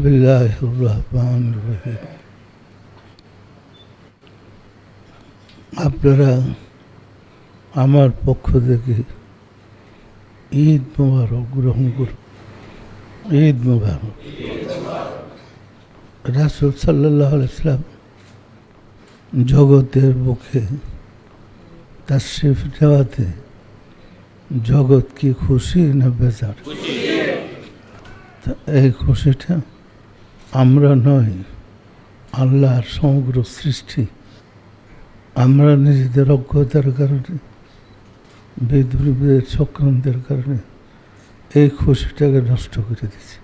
বিসমিল্লাহ রহমান রহিম আপনারা আমার পক্ষ থেকে ঈদ মোবারক গ্রহণ করুন। ঈদ মোবারক। রাসুল সাল্লাহ ইসলাম জগতের পক্ষে তার শিফ নেওয়াতে জগৎ কি খুশি না বেজার? এই খুশিটা আমরা নয়, আল্লাহর সমগ্র সৃষ্টি। আমরা নিজেদের অজ্ঞতার কারণে বিদ্রোহীদের চক্রান্তের কারণে এই খুশিটাকে নষ্ট করে দিয়েছি।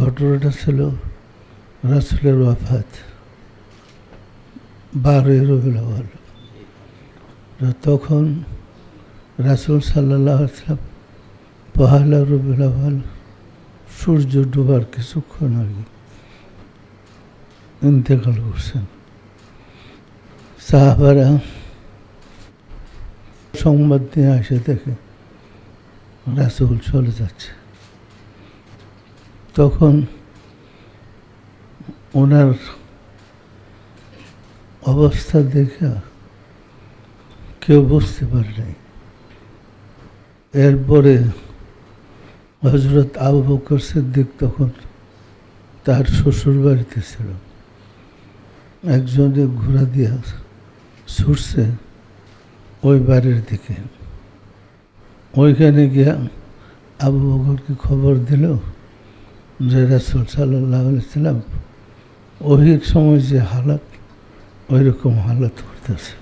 ঘটনাটা ছিল রাসুলের ওয়াফাত, বারোই তো তখন রাসুল সাল্লাহ আসলাম পহেলা আউয়াল সূর্য ডুবার কিছুক্ষণ আগে ইন্তেকাল করছেন। সাহাবারা সংবাদ নিয়ে আসে দেখে রাসুল চলে যাচ্ছে। তখন ওনার অবস্থা দেখে কেউ বুঝতে পারে নাই। এরপরে হজরত আবু বকর সিদ্দিক তখন তার শ্বশুর বাড়িতে ছিল। একজনে ঘোরা দিয়া ছুটছে ওই বাড়ির দিকে। ওইখানে গিয়া আবু বকরকে খবর দিল যে রাসুল সাল্লাহ সাল্লাম ওহির সময় যে হালাত ওই রকম হালাত করতেছে।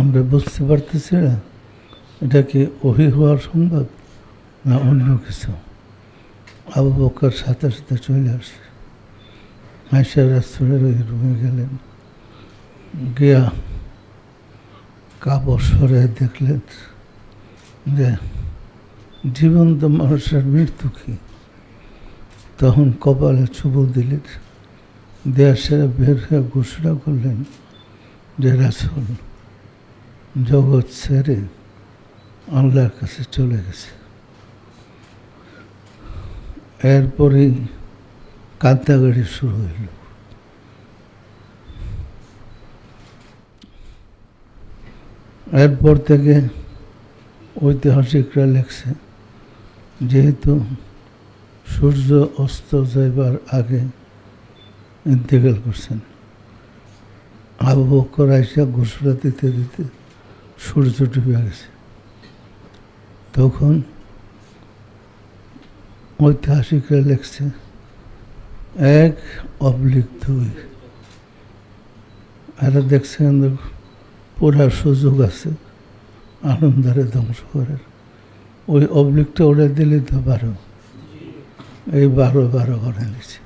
আমরা বুঝতে পারতেছি না এটা কি ওহি হওয়ার সংবাদ? না, অন্য কিছু। আবু বকর সাথে সাথে চলে আসে। আয়সা রাস্তুলের ওই রুমে গেলেন। গিয়া কাপড় সরে দেখলেন যে জীবন্ত মানুষের মৃত্যু কি। তখন কপালে চুবো দিলেন। দেয়ার সেরা বের হয়ে ঘোষণা করলেন যে, রাসুল, জগৎ ছেড়ে আল্লাহর কাছে চলে গেছে। এরপরেই কান্তাগাড়ি শুরু হইল। এরপর থেকে ঐতিহাসিকরা লেখছে যেহেতু সূর্য অস্ত যাইবার আগে ইন্তেকাল করছেন, আবু বকর আইসা ঘোষণা দিতে দিতে সূর্য ডুবে গেছে। তখন ঐতিহাসিকরা লেখছে, এক অবলিক দুই এরা দেখছেন পুরা সুযোগ আছে, আনন্দারে ধ্বংস করার। ওই অবলিকটা ওরা দিলে তো বারো, এই বারো বারো করে নিচ্ছে